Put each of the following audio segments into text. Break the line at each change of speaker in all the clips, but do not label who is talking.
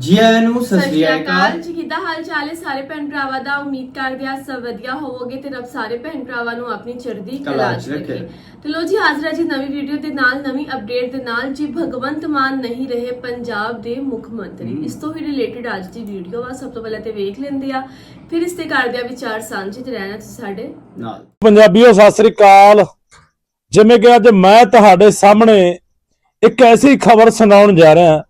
ਜੀ ਆਇਆਂ ਨੂੰ ਸਤਿ ਸ਼੍ਰੀ ਅਕਾਲ।
ਜੀ ਕਿੱਦਾਂ ਹਾਲ ਚਾਲ ਹੈ? ਸਾਰੇ ਭੈਣ ਭਰਾਵਾਂ ਦਾ ਉਮੀਦ ਕਰਦੇ ਆ ਸਭ ਵਧੀਆ ਹੋਵੋਗੇ ਤੇ ਰੱਬ ਸਾਰੇ ਭੈਣ ਭਰਾਵਾਂ ਨੂੰ ਆਪਣੀ ਚੜ੍ਹਦੀ
ਕਲਾ 'ਚ
ਰੱਖੇ। ਤੇ ਲੋ ਜੀ ਹਾਜ਼ਰ ਜੀ ਨਵੀਂ ਵੀਡੀਓ ਦੇ ਨਾਲ ਨਵੀਂ ਅਪਡੇਟ ਦੇ ਨਾਲ। ਜੀ ਭਗਵੰਤ ਮਾਨ ਨਹੀਂ ਰਹੇ ਪੰਜਾਬ ਦੇ ਮੁੱਖ ਮੰਤਰੀ। ਇਸ ਤੋਂ ਹੀ ਰਿਲੇਟਡ ਅੱਜ ਦੀ ਵੀਡੀਓ ਆ। ਸਭ ਤੋਂ ਪਹਿਲਾਂ ਤੇ ਵੇਖ ਲੈਂਦੇ ਆ ਫਿਰ ਇਸ ਤੇ ਕਰਦੇ ਆ ਵਿਚਾਰ ਸਾਂਝੇ ਤੇ ਰਹਿਣਾ ਤੁਸੀਂ ਸਾਡੇ
ਨਾਲ।
ਪੰਜਾਬੀਓ ਸਤਿ ਸ੍ਰੀ ਅਕਾਲ। ਜਿਵੇਂ ਕਿ ਅੱਜ ਮੈਂ ਤੁਹਾਡੇ ਸਾਹਮਣੇ ਇੱਕ ਐਸੀ ਖਬਰ ਸੁਣਾਉਣ ਜਾ ਰਿਹਾ।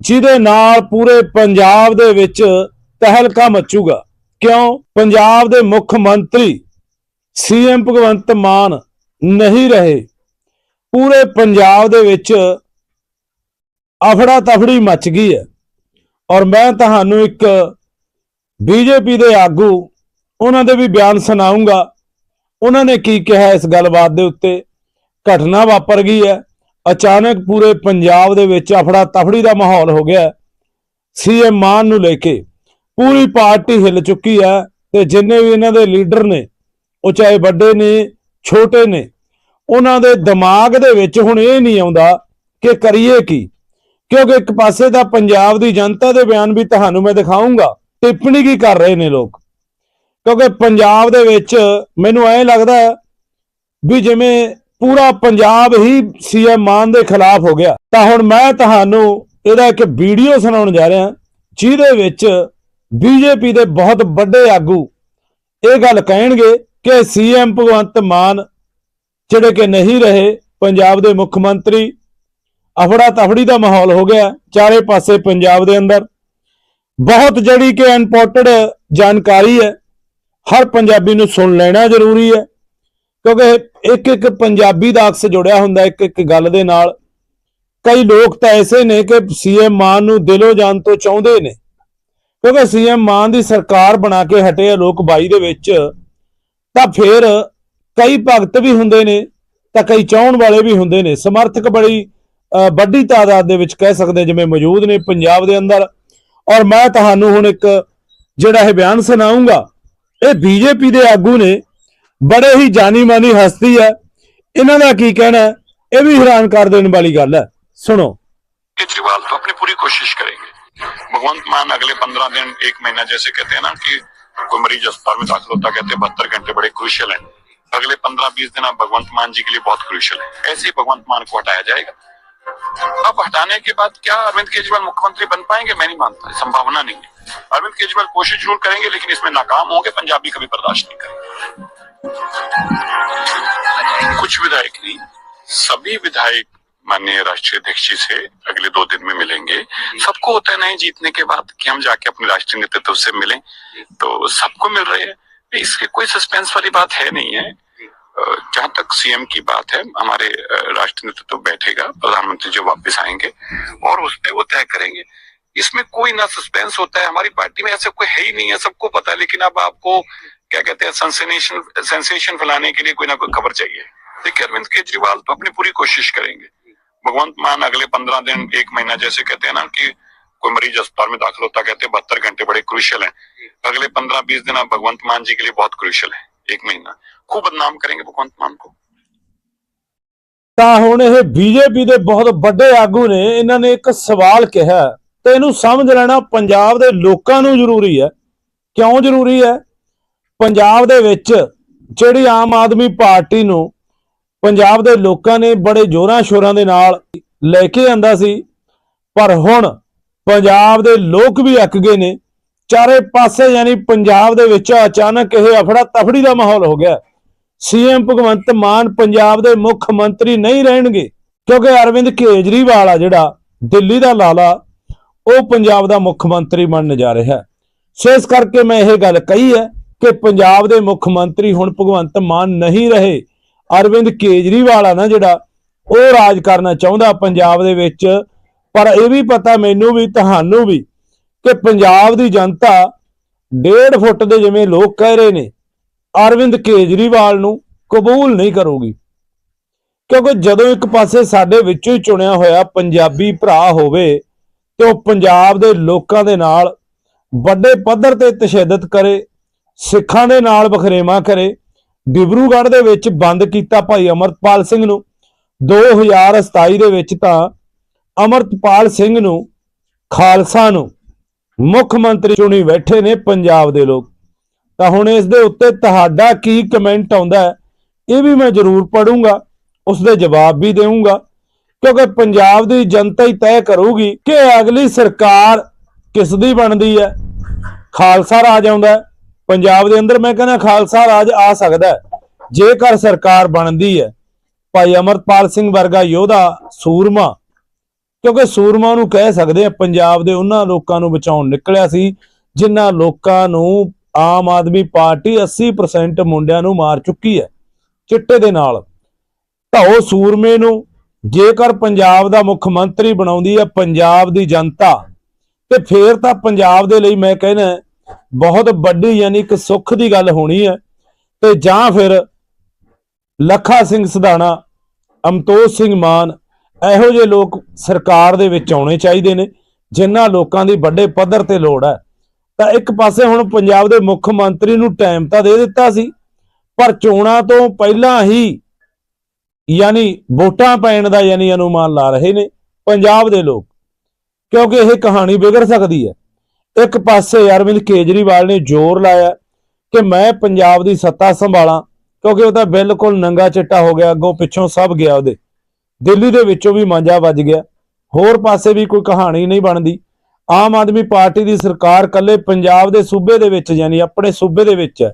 ਜਿਹਦੇ ਨਾਲ ਪੂਰੇ ਪੰਜਾਬ ਦੇ ਵਿੱਚ ਤਹਿਲਕਾ ਮਚੂਗਾ। ਕਿਉਂ? ਪੰਜਾਬ ਦੇ ਮੁੱਖ ਮੰਤਰੀ ਸੀਐਮ ਭਗਵੰਤ ਮਾਨ ਨਹੀਂ ਰਹੇ। ਪੂਰੇ ਪੰਜਾਬ ਦੇ ਵਿੱਚ ਅਫੜਾ ਤਫੜੀ ਮਚ ਗਈ ਹੈ। ਔਰ ਮੈਂ ਤੁਹਾਨੂੰ ਇੱਕ ਬੀਜੇਪੀ ਦੇ ਆਗੂ, ਉਹਨਾਂ ਦੇ ਵੀ ਬਿਆਨ ਸੁਣਾਉਂਗਾ ਉਹਨਾਂ ਨੇ ਕੀ ਕਿਹਾ ਇਸ ਗੱਲਬਾਤ ਦੇ ਉੱਤੇ? ਘਟਨਾ ਵਾਪਰ ਗਈ ਹੈ। ਅਚਾਨਕ ਪੂਰੇ ਪੰਜਾਬ ਦੇ ਵਿੱਚ ਅਫੜਾ ਤਫੜੀ ਦਾ ਮਾਹੌਲ ਹੋ ਗਿਆ। ਸੀਐਮ ਮਾਨ ਨੂੰ ਲੈ ਕੇ ਪੂਰੀ ਪਾਰਟੀ ਹਿੱਲ ਚੁੱਕੀ ਹੈ ਤੇ ਜਿੰਨੇ ਵੀ ਇਹਨਾਂ ਦੇ ਲੀਡਰ ਨੇ, ਉਹ ਚਾਹੇ ਵੱਡੇ ਨੇ, ਛੋਟੇ ਨੇ, ਉਹਨਾਂ ਦੇ ਦਿਮਾਗ ਦੇ ਵਿੱਚ ਹੁਣ ਇਹ ਨਹੀਂ ਆਉਂਦਾ ਕਿ ਕਰੀਏ ਕੀ। ਕਿਉਂਕਿ ਇੱਕ ਪਾਸੇ ਤਾਂ ਪੰਜਾਬ ਦੀ ਜਨਤਾ ਦੇ ਬਿਆਨ ਵੀ ਤੁਹਾਨੂੰ ਮੈਂ ਦਿਖਾਉਂਗਾ ਟਿੱਪਣੀ ਕੀ ਕਰ ਰਹੇ ਨੇ ਲੋਕ। ਕਿਉਂਕਿ ਪੰਜਾਬ ਦੇ ਵਿੱਚ ਮੈਨੂੰ ਐਂ ਲੱਗਦਾ ਵੀ ਜਿਵੇਂ ਪੂਰਾ ਪੰਜਾਬ ਹੀ ਸੀਐਮ ਮਾਨ ਦੇ ਖਿਲਾਫ ਹੋ ਗਿਆ। ਤਾਂ ਹੁਣ ਮੈਂ ਤੁਹਾਨੂੰ ਇਹਦਾ ਇੱਕ ਵੀਡੀਓ ਸੁਣਾਉਣ ਜਾ ਰਿਹਾ, ਜਿਹਦੇ ਵਿੱਚ ਬੀਜੇਪੀ ਦੇ ਬਹੁਤ ਵੱਡੇ ਆਗੂ ਇਹ ਗੱਲ ਕਹਿਣਗੇ ਕਿ ਸੀਐਮ ਭਗਵੰਤ ਮਾਨ ਜਿਹੜੇ ਕਿ ਨਹੀਂ ਰਹੇ, ਪੰਜਾਬ ਦੇ ਮੁੱਖ ਮੰਤਰੀ ਅਫੜਾ ਤਫੜੀ ਦਾ ਮਾਹੌਲ ਹੋ ਗਿਆ ਚਾਰੇ ਪਾਸੇ ਪੰਜਾਬ ਦੇ ਅੰਦਰ। ਬਹੁਤ ਜਿਹੜੀ ਕਿ ਇੰਪੋਰਟਡ ਜਾਣਕਾਰੀ ਹੈ, ਹਰ ਪੰਜਾਬੀ ਨੂੰ ਸੁਣ ਲੈਣਾ ਜ਼ਰੂਰੀ ਹੈ। ਕਿਉਂਕਿ ਇੱਕ ਇੱਕ ਪੰਜਾਬੀ ਦਾ ਅਕਸ ਜੁੜਿਆ ਹੁੰਦਾ ਇੱਕ ਇੱਕ ਗੱਲ ਦੇ ਨਾਲ। ਕਈ ਲੋਕ ਤਾਂ ਐਸੇ ਨੇ ਕਿ ਸੀਐਮ ਮਾਨ ਨੂੰ ਦਿਲੋਂ ਜਾਨ ਤੋਂ ਚਾਹੁੰਦੇ ਨੇ। ਕਿਉਂਕਿ ਸੀਐਮ ਮਾਨ ਦੀ ਸਰਕਾਰ ਬਣਾ ਕੇ ਹਟੇ ਆ ਲੋਕ 22 ਦੇ ਵਿੱਚ ਤਾਂ ਫਿਰ ਕਈ ਭਗਤ ਵੀ ਹੁੰਦੇ ਨੇ ਤਾਂ ਕਈ ਚਾਹਣ ਵਾਲੇ ਵੀ ਹੁੰਦੇ ਨੇ। ਸਮਰਥਕ ਬੜੀ ਅ, ਵੱਡੀ ਤਾਦਾਦ ਦੇ ਵਿੱਚ ਕਹਿ ਸਕਦੇ ਜਿਵੇਂ ਮੌਜੂਦ ਨੇ ਪੰਜਾਬ ਦੇ ਅੰਦਰ। ਔਰ ਮੈਂ ਤੁਹਾਨੂੰ ਹੁਣ ਇੱਕ ਜਿਹੜਾ ਇਹ ਬਿਆਨ ਸੁਣਾਉਂਗਾ ਇਹ ਬੀਜੇਪੀ ਦੇ ਆਗੂ ਨੇ ਬੜੇ ਹੀ ਜਾਨੀ ਮਾਨੀ ਹਸਤੀ ਹੈ ਇਹਨਾਂ ਦਾ ਕੀ ਕਹਿਣਾ ਹੈ, ਇਹ ਵੀ ਹੈਰਾਨ ਕਰ ਦੇਣ ਵਾਲੀ ਗੱਲ ਹੈ ਸੁਣੋ
केजरीवाल तो अपनी पूरी कोशिश करेंगे भगवंत मान अगले पंद्रह दिन एक महीना जैसे कहते हैं ना कि कोई मरीज अस्पताल में दाखिल होता कहते हैं बहत्तर घंटे बड़े क्रूशियल हैं अगले पंद्रह बीस दिन अब भगवंत मान जी के लिए बहुत क्रूशियल है ऐसे ही भगवंत मान को हटाया जाएगा अब हटाने के बाद क्या अरविंद केजरीवाल मुख्यमंत्री बन पाएंगे मैं नहीं मानता संभावना नहीं है अरविंद केजरीवाल कोशिश जरूर करेंगे लेकिन इसमें नाकाम होंगे पंजाबी कभी बर्दाश्त नहीं करेंगे कुछ विधायक नहीं, सभी विधायक माननीय राष्ट्रीय अध्यक्ष जी से अगले दो दिन में मिलेंगे। सबको होता है नहीं जीतने के बाद कि हम जाके अपने राष्ट्रीय नेतृत्व से मिलें तो सबको मिल रहे हैं। इसके कोई सस्पेंस वाली बात है नहीं है। जहाँ तक सीएम की बात है, हमारे राष्ट्रीय नेतृत्व बैठेगा, प्रधानमंत्री जो वापस आएँगे, और उस पर वो तय करेंगे। इसमें कोई ना सस्पेंस होता है। हमारी पार्टी में ऐसा कोई है ही नहीं है, सबको पता है, लेकिन अब आपको क्या कहते हैं सेंसेशन सेंसेशन फैलाने के लिए कोई ना कोई खबर चाहिए देखिए अरविंद केजरीवाल तो अपनी पूरी कोशिश करेंगे भगवंत मान अगले पंद्रह दिन एक महीना जैसे कहते हैं ना कि कोई मरीज अस्पताल में दाखिल होता कहते हैं बहत्तर घंटे बड़े क्रूशियल हैं अगले पंद्रह बीस दिन अब भगवंत मान जी के लिए बहुत क्रूशियल है एक महीना खूब बदनाम करेंगे भगवंत मान को
ਤਾਂ ਹੁਣ ਇਹ ਬੀਜੇਪੀ ਦੇ ਬਹੁਤ ਵੱਡੇ ਆਗੂ ਨੇ ਇਹਨਾਂ ਨੇ ਇੱਕ ਸਵਾਲ ਕਿਹਾ ਤੇ ਇਹਨੂੰ ਸਮਝ ਲੈਣਾ ਪੰਜਾਬ ਦੇ ਲੋਕਾਂ ਨੂੰ ਜ਼ਰੂਰੀ ਹੈ ਕਿਉਂ ਜ਼ਰੂਰੀ ਹੈ ਪੰਜਾਬ ਦੇ ਵਿੱਚ ਜਿਹੜੀ ਆਮ ਆਦਮੀ ਪਾਰਟੀ ਨੂੰ ਪੰਜਾਬ ਦੇ ਲੋਕਾਂ ਨੇ ਬੜੇ ਜ਼ੋਰਾਂ ਸ਼ੋਰਾਂ ਦੇ ਨਾਲ ਲੈ ਕੇ ਆਂਦਾ ਸੀ, ਪਰ ਹੁਣ ਪੰਜਾਬ ਦੇ ਲੋਕ ਵੀ ਅੱਕ ਗਏ ਨੇ। ਚਾਰੇ ਪਾਸੇ ਯਾਨੀ ਪੰਜਾਬ ਦੇ ਵਿੱਚ ਅਚਾਨਕ ਇਹ ਅਫੜਾ ਤਫੜੀ ਦਾ ਮਾਹੌਲ ਹੋ ਗਿਆ। ਸੀਐਮ ਭਗਵੰਤ ਮਾਨ ਪੰਜਾਬ ਦੇ ਮੁੱਖ ਮੰਤਰੀ ਨਹੀਂ ਰਹਿਣਗੇ, ਕਿਉਂਕਿ ਅਰਵਿੰਦ ਕੇਜਰੀਵਾਲ ਆ ਜਿਹੜਾ, ਦਿੱਲੀ ਦਾ ਲਾਲਾ, ਉਹ ਪੰਜਾਬ ਦਾ ਮੁੱਖ ਮੰਤਰੀ ਬਣਨ ਜਾ ਰਿਹਾ। ਸੋ ਇਸ ਕਰਕੇ ਮੈਂ ਇਹ ਗੱਲ ਕਹੀ ਹੈ ਕਿ ਪੰਜਾਬ ਦੇ ਮੁੱਖ ਮੰਤਰੀ ਹੁਣ ਭਗਵੰਤ ਮਾਨ ਨਹੀਂ ਰਹੇ। ਅਰਵਿੰਦ ਕੇਜਰੀਵਾਲ ਆ ਨਾ ਜਿਹੜਾ, ਉਹ ਰਾਜ ਕਰਨਾ ਚਾਹੁੰਦਾ ਪੰਜਾਬ ਦੇ ਵਿੱਚ। ਪਰ ਇਹ ਵੀ ਪਤਾ ਮੈਨੂੰ ਵੀ, ਤੁਹਾਨੂੰ ਵੀ, ਕਿ ਪੰਜਾਬ ਦੀ ਜਨਤਾ ਡੇਢ ਫੁੱਟ ਦੇ ਜਿਵੇਂ ਲੋਕ ਕਹਿ ਰਹੇ ਨੇ, ਅਰਵਿੰਦ ਕੇਜਰੀਵਾਲ ਨੂੰ ਕਬੂਲ ਨਹੀਂ ਕਰੂਗੀ। ਕਿਉਂਕਿ ਜਦੋਂ ਇੱਕ ਪਾਸੇ ਸਾਡੇ ਵਿੱਚੋਂ ਹੀ ਚੁਣਿਆ ਹੋਇਆ ਪੰਜਾਬੀ ਭਰਾ ਹੋਵੇ, ਤੇ ਉਹ ਪੰਜਾਬ ਦੇ ਲੋਕਾਂ ਦੇ ਨਾਲ ਵੱਡੇ ਪੱਧਰ ਤੇ ਤਸ਼ੱਦਦ ਕਰੇ ਸਿੱਖਾਂ ਦੇ ਨਾਲ ਬਖਰੇਵਾ ਕਰੇ। ਡਿਬਰੂਗੜ੍ਹ ਦੇ ਵਿੱਚ ਬੰਦ ਕੀਤਾ ਭਾਈ ਅਮਰਤਪਾਲ ਸਿੰਘ ਨੂੰ। 2027 ਦੇ ਵਿੱਚ ਤਾਂ ਅਮਰਤਪਾਲ ਸਿੰਘ ਨੂੰ, ਖਾਲਸਾ ਨੂੰ ਮੁੱਖ ਮੰਤਰੀ ਚੁਣੀ ਬੈਠੇ ਨੇ ਪੰਜਾਬ ਦੇ ਲੋਕ। ਤਾਂ ਹੁਣ ਇਸ ਦੇ ਉੱਤੇ ਤੁਹਾਡਾ ਕੀ ਕਮੈਂਟ ਆਉਂਦਾ ਹੈ, ਇਹ ਵੀ ਮੈਂ ਜ਼ਰੂਰ ਪੜੂੰਗਾ ਉਸ ਦੇ ਜਵਾਬ ਵੀ ਦੇਵਾਂਗਾ ਕਿਉਂਕਿ ਪੰਜਾਬ ਦੀ ਜਨਤਾ ਹੀ ਤੈਅ ਕਰੂਗੀ ਕਿ ਅਗਲੀ ਸਰਕਾਰ ਕਿਸ ਦੀ ਬਣਦੀ ਹੈ। ਖਾਲਸਾ ਰਾਜ ਆਉਂਦਾ ਹੈ। ਪੰਜਾਬ ਦੇ ਅੰਦਰ ਮੈਂ ਕਹਿੰਦਾ ਖਾਲਸਾ ਰਾਜ ਆ ਸਕਦਾ ਜੇਕਰ ਸਰਕਾਰ ਬਣਦੀ ਹੈ, ਭਾਈ ਅਮਰਪਾਲ ਸਿੰਘ ਵਰਗਾ ਯੋਧਾ ਸੂਰਮਾ, ਕਿਉਂਕਿ ਸੂਰਮਾ ਨੂੰ ਕਹਿ ਸਕਦੇ ਆ ਪੰਜਾਬ ਦੇ ਉਹਨਾਂ ਲੋਕਾਂ ਨੂੰ ਬਚਾਉਣ ਨਿਕਲਿਆ ਸੀ, ਜਿਨ੍ਹਾਂ ਲੋਕਾਂ ਨੂੰ ਆਮ ਆਦਮੀ ਪਾਰਟੀ 80% ਮੁੰਡਿਆਂ ਨੂੰ ਮਾਰ ਚੁੱਕੀ ਹੈ, ਚਿੱਟੇ ਦੇ ਨਾਲ। ਤਾਂ ਉਹ ਸੂਰਮੇ ਨੂੰ ਜੇਕਰ ਪੰਜਾਬ ਦਾ ਮੁੱਖ ਮੰਤਰੀ ਬਣਾਉਂਦੀ ਹੈ, ਪੰਜਾਬ ਦੀ ਜਨਤਾ, ਤੇ ਫੇਰ ਤਾਂ ਪੰਜਾਬ ਦੇ ਲਈ ਮੈਂ ਕਹਿੰਦਾ ਬਹੁਤ ਵੱਡੀ ਯਾਨੀ ਕਿ ਸੁੱਖ ਦੀ ਗੱਲ ਹੋਣੀ ਹੈ। ਤੇ ਜਾਂ ਫਿਰ ਲੱਖਾ ਸਿੰਘ ਸਧਾਣਾ, ਅਮਤੋਜ ਸਿੰਘ ਮਾਨ ਇਹੋ ਜਿਹੇ ਲੋਕ ਸਰਕਾਰ ਦੇ ਵਿੱਚ ਆਉਣੇ ਚਾਹੀਦੇ ਨੇ, ਜਿਨ੍ਹਾਂ ਲੋਕਾਂ ਦੀ ਵੱਡੇ ਪੱਧਰ ਤੇ ਲੋੜ ਹੈ। ਤਾਂ ਇੱਕ ਪਾਸੇ ਹੁਣ ਪੰਜਾਬ ਦੇ ਮੁੱਖ ਮੰਤਰੀ ਨੂੰ ਟਾਈਮ ਤਾਂ ਦੇ ਦਿੱਤਾ ਸੀ, ਪਰ ਚੋਣਾਂ ਤੋਂ ਪਹਿਲਾਂ ਹੀ ਯਾਨੀ ਵੋਟਾਂ ਪੈਣ ਦਾ ਯਾਨੀ ਅਨੁਮਾਨ ਲਾ ਰਹੇ ਨੇ ਪੰਜਾਬ ਦੇ ਲੋਕ, ਕਿਉਂਕਿ ਇਹ ਕਹਾਣੀ ਵਿਗੜ ਸਕਦੀ ਹੈ। ਇੱਕ ਪਾਸੇ ਅਰਵਿੰਦ ਕੇਜਰੀਵਾਲ ਨੇ ਜ਼ੋਰ ਲਾਇਆ ਕਿ ਮੈਂ ਪੰਜਾਬ ਦੀ ਸੱਤਾ ਸੰਭਾਲਾਂ, ਕਿਉਂਕਿ ਉਹ ਤਾਂ ਬਿਲਕੁਲ ਨੰਗਾ ਚਿੱਟਾ ਹੋ ਗਿਆ, ਅੱਗੋਂ ਪਿੱਛੋਂ ਸਭ ਗਿਆ ਉਹਦੇ। ਦਿੱਲੀ ਦੇ ਵਿੱਚੋਂ ਵੀ ਮਾਂਜਾ ਵੱਜ ਗਿਆ। ਹੋਰ ਪਾਸੇ ਵੀ ਕੋਈ ਕਹਾਣੀ ਨਹੀਂ ਬਣਦੀ। ਆਮ ਆਦਮੀ ਪਾਰਟੀ ਦੀ ਸਰਕਾਰ ਕੱਲੇ ਪੰਜਾਬ ਦੇ ਸੂਬੇ ਦੇ ਵਿੱਚ, ਯਾਨੀ ਆਪਣੇ ਸੂਬੇ ਦੇ ਵਿੱਚ ਹੈ।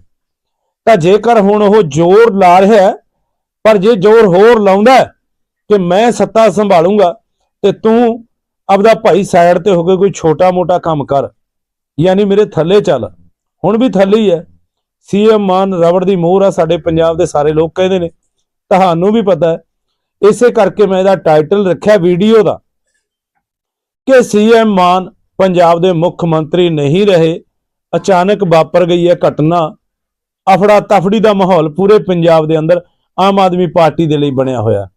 ਤਾਂ ਜੇਕਰ ਹੁਣ ਉਹ ਜ਼ੋਰ ਲਾ ਰਿਹਾ ਪਰ ਜੇ ਜ਼ੋਰ ਹੋਰ ਲਾਉਂਦਾ ਕਿ ਮੈਂ ਸੱਤਾ ਸੰਭਾਲੂੰਗਾ, ਤੇ ਤੂੰ ਆਪਦਾ ਭਾਈ ਸਾਈਡ ਤੇ ਹੋ ਕੇ ਕੋਈ ਛੋਟਾ-ਮੋਟਾ ਕੰਮ ਕਰ। ਯਾਨੀ ਮੇਰੇ ਥੱਲੇ ਚੱਲ। ਹੁਣ ਵੀ ਥੱਲੇ ਹੀ ਹੈ। ਸੀਐਮ ਮਾਨ ਰਬੜ ਦੀ ਮੋਹਰ ਆ, ਸਾਡੇ ਪੰਜਾਬ ਦੇ ਸਾਰੇ ਲੋਕ ਕਹਿੰਦੇ ਨੇ। ਤੁਹਾਨੂੰ ਵੀ ਪਤਾ ਹੈ। ਇਸੇ ਕਰਕੇ ਮੈਂ ਇਹਦਾ ਟਾਈਟਲ ਰੱਖਿਆ ਵੀਡੀਓ ਦਾ ਕਿ ਸੀਐਮ ਮਾਨ ਪੰਜਾਬ ਦੇ ਮੁੱਖ ਮੰਤਰੀ ਨਹੀਂ ਰਹੇ। ਅਚਾਨਕ ਵਾਪਰ ਗਈ ਹੈ ਘਟਨਾ। ਅਫੜਾ ਤਫੜੀ ਦਾ ਮਾਹੌਲ ਪੂਰੇ ਪੰਜਾਬ ਦੇ ਅੰਦਰ ਆਮ ਆਦਮੀ ਪਾਰਟੀ ਦੇ ਲਈ ਬਣਿਆ ਹੋਇਆ।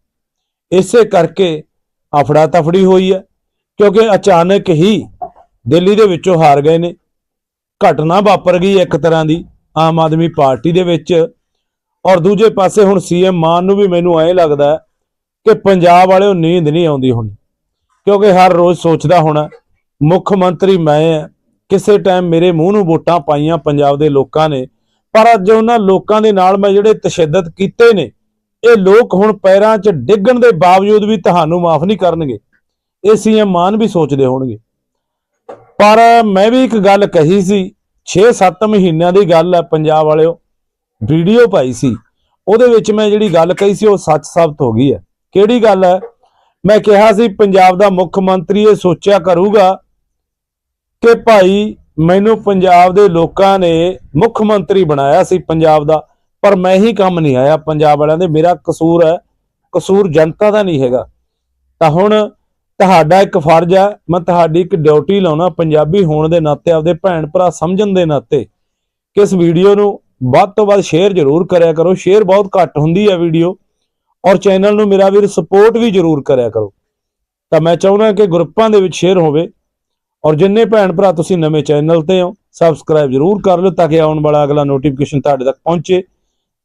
ਇਸੇ ਕਰਕੇ ਅਫੜਾ ਤਫੜੀ ਹੋਈ ਹੈ, ਕਿਉਂਕਿ ਅਚਾਨਕ ਹੀ ਦਿੱਲੀ ਦੇ ਵਿੱਚੋਂ ਹਾਰ ਗਏ ਨੇ। ਘਟਨਾ ਵਾਪਰ ਗਈ ਇੱਕ ਤਰ੍ਹਾਂ ਦੀ ਆਮ ਆਦਮੀ ਪਾਰਟੀ ਦੇ ਵਿੱਚ। ਔਰ ਦੂਜੇ ਪਾਸੇ ਹੁਣ ਸੀਐਮ ਮਾਨ ਨੂੰ ਵੀ ਮੈਨੂੰ ਐਂ ਲੱਗਦਾ ਕਿ ਪੰਜਾਬ ਵਾਲਿਓ ਨੀਂਦ ਨਹੀਂ ਆਉਂਦੀ ਹੁਣ। ਕਿਉਂਕਿ ਹਰ ਰੋਜ਼ ਸੋਚਦਾ ਹੋਣਾ, ਮੁੱਖ ਮੰਤਰੀ ਮੈਂ ਹਾਂ ਕਿਸੇ ਟਾਈਮ ਮੇਰੇ ਮੂੰਹ ਨੂੰ ਵੋਟਾਂ ਪਾਈਆਂ ਪੰਜਾਬ ਦੇ ਲੋਕਾਂ ਨੇ। ਪਰ ਅੱਜ ਉਹਨਾਂ ਲੋਕਾਂ ਦੇ ਨਾਲ ਮੈਂ ਜਿਹੜੇ ਤਸ਼ੱਦਦ ਕੀਤੇ ਨੇ, ਇਹ ਲੋਕ ਹੁਣ ਪੈਰਾਂ 'ਚ ਡਿੱਗਣ ਦੇ ਬਾਵਜੂਦ ਵੀ ਤੁਹਾਨੂੰ ਮਾਫ ਨਹੀਂ ਕਰਨਗੇ। ਇਹ ਸੀਐਮ ਮਾਨ ਵੀ ਸੋਚਦੇ ਹੋਣਗੇ। ਪਰ ਮੈਂ ਵੀ ਇੱਕ ਗੱਲ ਕਹੀ ਸੀ 6-7 ਮਹੀਨਿਆਂ ਦੀ ਗੱਲ ਹੈ ਪੰਜਾਬ ਵਾਲਿਓ। ਵੀਡੀਓ ਪਾਈ ਸੀ। ਉਹਦੇ ਵਿੱਚ ਮੈਂ ਜਿਹੜੀ ਗੱਲ ਕਹੀ ਸੀ, ਉਹ ਸੱਚ ਸਾਬਤ ਹੋ ਗਈ ਹੈ। ਕਿਹੜੀ ਗੱਲ ਹੈ? ਮੈਂ ਕਿਹਾ ਸੀ, ਪੰਜਾਬ ਦਾ ਮੁੱਖ ਮੰਤਰੀ ਇਹ ਸੋਚਿਆ ਕਰੂਗਾ ਕਿ ਭਾਈ ਮੈਨੂੰ ਪੰਜਾਬ ਦੇ ਲੋਕਾਂ ਨੇ ਮੁੱਖ ਮੰਤਰੀ ਬਣਾਇਆ ਸੀ ਪੰਜਾਬ ਦਾ, ਪਰ ਮੈਂ ਹੀ ਕੰਮ ਨਹੀਂ ਆਇਆ ਪੰਜਾਬ ਵਾਲਿਆਂ ਦੇ। ਮੇਰਾ ਕਸੂਰ ਹੈ, ਕਸੂਰ ਜਨਤਾ ਦਾ ਨਹੀਂ ਹੈਗਾ। ਤਾਂ ਹੁਣ ਤੁਹਾਡਾ ਇੱਕ ਫਰਜ਼ ਹੈ, ਮੈਂ ਤੁਹਾਡੀ ਇੱਕ ਡਿਊਟੀ ਲਾਉਣਾ, ਪੰਜਾਬੀ ਹੋਣ ਦੇ ਨਾਤੇ ਆਪਦੇ ਭੈਣ ਭਰਾ ਸਮਝਣ ਦੇ ਨਾਤੇ। ਕਿ ਇਸ ਵੀਡੀਓ ਨੂੰ ਵੱਧ ਤੋਂ ਵੱਧ ਸ਼ੇਅਰ ਜ਼ਰੂਰ ਕਰਿਆ ਕਰੋ ਸ਼ੇਅਰ ਬਹੁਤ ਘੱਟ ਹੁੰਦੀ ਹੈ ਵੀਡੀਓ ਔਰ ਚੈਨਲ ਨੂੰ ਮੇਰਾ ਵੀਰ ਸਪੋਰਟ ਵੀ ਜ਼ਰੂਰ ਕਰਿਆ ਕਰੋ। ਤਾਂ ਮੈਂ ਚਾਹੁੰਦਾ ਕਿ ਗਰੁੱਪਾਂ ਦੇ ਵਿੱਚ ਸ਼ੇਅਰ ਹੋਵੇ। ਔਰ ਜਿੰਨੇ ਭੈਣ ਭਰਾ ਤੁਸੀਂ ਨਵੇਂ ਚੈਨਲ ਤੇ ਹੋ ਸਬਸਕ੍ਰਾਈਬ ਜ਼ਰੂਰ ਕਰ ਲਿਓ ਤਾਂ ਕਿ ਆਉਣ ਵਾਲਾ ਅਗਲਾ ਨੋਟੀਫਿਕੇਸ਼ਨ ਤੁਹਾਡੇ ਤੱਕ ਪਹੁੰਚੇ।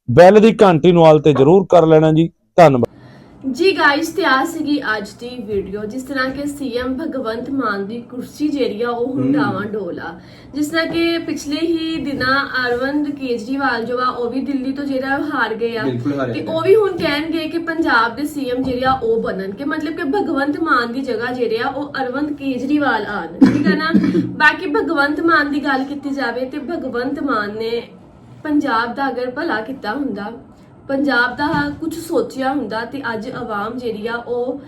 ਬੈਲ ਦੀ ਘੰਟੀ ਨੂੰ ਆਲ ਤੇ ਜ਼ਰੂਰ ਕਰ ਲੈਣਾ ਜੀ। ਧੰਨਵਾਦ।
ਜੀ ਗਾਇਸ ਤੇ ਆ ਸੀਗੀ ਅੱਜ ਦੀ ਵੀਡੀਓ ਜਿਸ ਤਰ੍ਹਾਂ ਕਿ ਸੀਐਮ ਭਗਵੰਤ ਮਾਨ ਦੀ ਕੁਰਸੀ ਜਿਹੜੀ ਆ ਉਹ ਹੁਣ ਡਾਵਾਂ ਡੋਲਾ। ਜਿਸ ਤਰ੍ਹਾਂ ਕਿ ਪਿਛਲੇ ਹੀ ਦਿਨਾਂ ਅਰਵਿੰਦ ਕੇਜਰੀਵਾਲ ਜੋ ਆ ਉਹ ਵੀ ਦਿੱਲੀ ਤੋਂ ਜਿਹੜਾ ਹਾਰ ਗਏ ਆ।
ਬਿਲਕੁਲ ਹਾਰੇ
ਤੇ। ਉਹ ਵੀ ਹੁਣ ਕਹਿਣਗੇ ਕਿ ਪੰਜਾਬ ਦੇ ਸੀਐਮ ਜਿਹੜੇ ਆ ਉਹ ਬਣਨ। ਕਿ ਮਤਲਬ ਕਿ ਭਗਵੰਤ ਮਾਨ ਦੀ ਜਗ੍ਹਾ ਜਿਹੜੇ ਆ ਉਹ ਅਰਵਿੰਦ ਕੇਜਰੀਵਾਲ ਆਣ ਠੀਕ ਹੈ ਨਾ? ਬਾਕੀ ਭਗਵੰਤ ਮਾਨ ਦੀ ਗੱਲ ਕੀਤੀ ਜਾਵੇ ਤੇ ਭਗਵੰਤ ਮਾਨ ਨੇ ਪੰਜਾਬ ਦਾ ਅਗਰ ਭਲਾ ਕੀਤਾ ਹੁੰਦਾ ਪੰਜਾਬ ਦਾ ਕੁਝ ਸੋਚਿਆ ਹੁੰਦਾ ਤੇ ਅੱਜ ਆਵਾਮ ਜਿਹੜੀ ਆ ਉਹ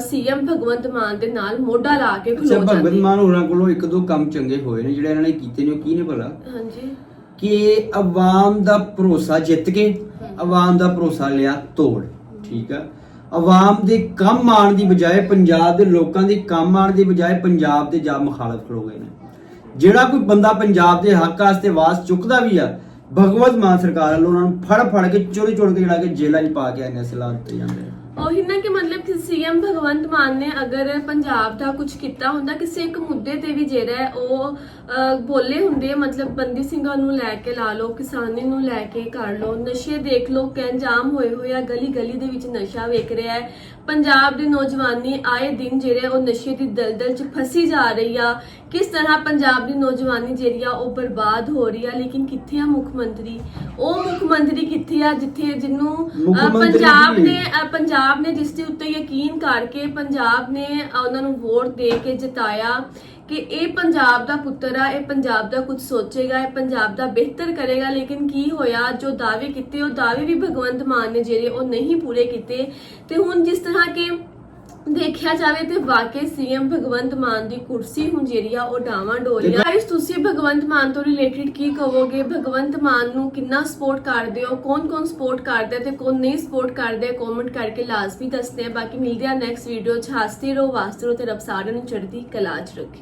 ਸੀਐਮ ਭਗਵੰਤ ਮਾਨ ਦੇ ਨਾਲ ਮੋਢਾ ਲਾ ਕੇ
ਅੱਛਾ
ਖਲੋ
ਭਗਵਤ
ਜਾਂਦੀ।
ਮਾਨ ਹੋਰਾਂ ਕੋਲੋਂ ਇੱਕ ਦੋ ਕੰਮ ਚੰਗੇ ਹੋਏ ਨੇ ਜਿਹੜੇ ਇਹਨਾਂ ਨੇ ਕੀਤੇ ਨੇ ਉਹ ਕੀ ਨੇ ਭਲਾ?
ਹਾਂਜੀ।
ਕਿ ਆਵਾਮ ਦਾ ਭਰੋਸਾ ਜਿੱਤ ਕੇ ਆਵਾਮ ਦਾ ਭਰੋਸਾ ਲਿਆ ਤੋੜ ਠੀਕ ਆ? ਆਵਾਮ ਦੇ ਕੰਮ ਆਣ ਦੀ ਬਜਾਏ ਪੰਜਾਬ ਦੇ ਲੋਕਾਂ ਦੇ ਕੰਮ ਆਣ ਦੀ ਬਜਾਏ ਪੰਜਾਬ ਦੇ ਜਾ ਮੁਖਾਲਫ ਖਲੋ ਗਏ ਨੇ। ਜਿਹੜਾ ਕੋਈ ਬੰਦਾ ਪੰਜਾਬ ਦੇ ਹੱਕ ਵਾਸਤੇ ਆਵਾਜ਼ ਚੁੱਕਦਾ ਵੀ ਆ ਭਗਵਤ ਮਾਨ ਸਰਕਾਰ ਵੱਲੋਂ ਉਹਨਾਂ ਨੂੰ ਫੜ ਫੜ ਕੇ ਚੋਰੀ ਚੋਰੀ ਕੇ ਜਿਹੜਾ ਕਿ ਜੇਲ੍ਹਾਂ 'ਚ ਪਾ ਕੇ ਐਨਐਸ ਲਾ ਦਿੱਤੇ ਜਾਂਦੇ ਨੇ
ਉਹੀ ਨਾ ਕਿ ਮਤਲਬ ਕਿ ਸੀਐਮ ਭਗਵੰਤ ਮਾਨ ਨੇ ਅਗਰ ਪੰਜਾਬ ਦਾ ਕੁਝ ਕੀਤਾ ਹੁੰਦਾ ਕਿਸੇ ਇੱਕ ਮੁੱਦੇ ਤੇ ਵੀ ਜਿਹੜਾ ਹੈ ਉਹ ਅਹ, ਬੋਲੇ ਹੁੰਦੇ ਮਤਲਬ ਬੰਦੀ ਸਿੰਘਾਂ ਨੂੰ ਲੈ ਕੇ ਲਾ ਲਓ ਕਿਸਾਨੀ ਨੂੰ ਲੈ ਕੇ ਕਰ ਲਓ ਨਸ਼ੇ ਦੇਖ ਲਓ ਕਿ ਹੋਏ ਹੋਏ ਆ ਗਲੀ ਗਲੀ ਦੇ ਵਿੱਚ ਨਸ਼ਾ ਵੇਖ ਰਿਹਾ ਹੈ ਪੰਜਾਬ ਦੀ ਨੌਜਵਾਨੀ ਆਏ ਦਿਨ ਜਿਹੜੇ ਉਹ ਨਸ਼ੇ ਦੀ ਦਲਦਲ 'ਚ ਫਸੀ ਜਾ ਰਹੀ ਆ। ਕਿਸ ਤਰ੍ਹਾਂ ਪੰਜਾਬ ਦੀ ਨੌਜਵਾਨੀ ਜਿਹੜੀ ਆ ਉਹ ਬਰਬਾਦ ਹੋ ਰਹੀ ਆ? ਲੇਕਿਨ ਕਿੱਥੇ ਆ ਮੁੱਖ ਮੰਤਰੀ? ਉਹ ਮੁੱਖ ਮੰਤਰੀ ਕਿੱਥੇ ਆ ਜਿੱਥੇ
ਮੰਤਰੀ
ਪੰਜਾਬ ਨੇ ਪੰਜਾਬ ਨੇ ਜਿਸ ਦੇ ਉੱਤੇ ਯਕੀਨ ਕਰਕੇ ਪੰਜਾਬ ਨੇ ਉਹਨਾਂ ਨੂੰ ਵੋਟ ਦੇ ਕੇ ਜਿਤਾਇਆ। ਕਿ ਇਹ ਪੰਜਾਬ ਦਾ ਪੁੱਤਰ ਆ ਇਹ ਪੰਜਾਬ ਦਾ ਕੁਝ ਸੋਚੇਗਾ ਇਹ ਪੰਜਾਬ ਦਾ ਬਿਹਤਰ ਕਰੇਗਾ ਲੇਕਿਨ ਕੀ ਹੋਇਆ ਜੋ ਦਾਅਵੇ ਕੀਤੇ ਉਹ ਦਾਅਵੇ ਵੀ ਭਗਵੰਤ ਮਾਨ ਨੇ ਜਿਹੜੇ ਉਹ ਨਹੀਂ ਪੂਰੇ ਕੀਤੇ। ਤੇ ਹੁਣ ਜਿਸ ਤਰ੍ਹਾਂ ਕਿ ਦੇਖਿਆ ਜਾਵੇ ਤੇ ਵਾਕਈ ਸੀਐਮ ਭਗਵੰਤ ਮਾਨ ਦੀ ਕੁਰਸੀ ਹੁਣ ਜਿਹੜੀ ਆ ਉਹ ਡਾਵਾਂ ਡੋਲ ਆ ਗਾਇਸ ਤੁਸੀਂ ਭਗਵੰਤ ਮਾਨ ਤੋਂ ਰਿਲੇਟਡ ਕੀ ਕਹੋਗੇ? ਭਗਵੰਤ ਮਾਨ ਨੂੰ ਕਿੰਨਾ ਸਪੋਰਟ ਕਰਦੇ ਹੋ? ਕੌਣ ਕੌਣ ਸਪੋਰਟ ਕਰਦਾ ਤੇ ਕੌਣ ਨਹੀਂ ਸਪੋਰਟ ਕਰਦਾ ਕਮੈਂਟ ਕਰਕੇ ਲਾਜ਼ਮੀ ਦੱਸਦੇ ਆ। ਬਾਕੀ ਮਿਲਦੇ ਆ ਨੈਕਸਟ ਵੀਡੀਓ ਚ। ਹੱਸਦੇ ਰਹੋ ਵਾਸਤੇ ਰਹੋ ਤੇ ਰੱਬ ਸਾਰਿਆਂ ਨੂੰ ਚੜ੍ਹਦੀ ਕਲਾ ਚ ਰੱਖੇ।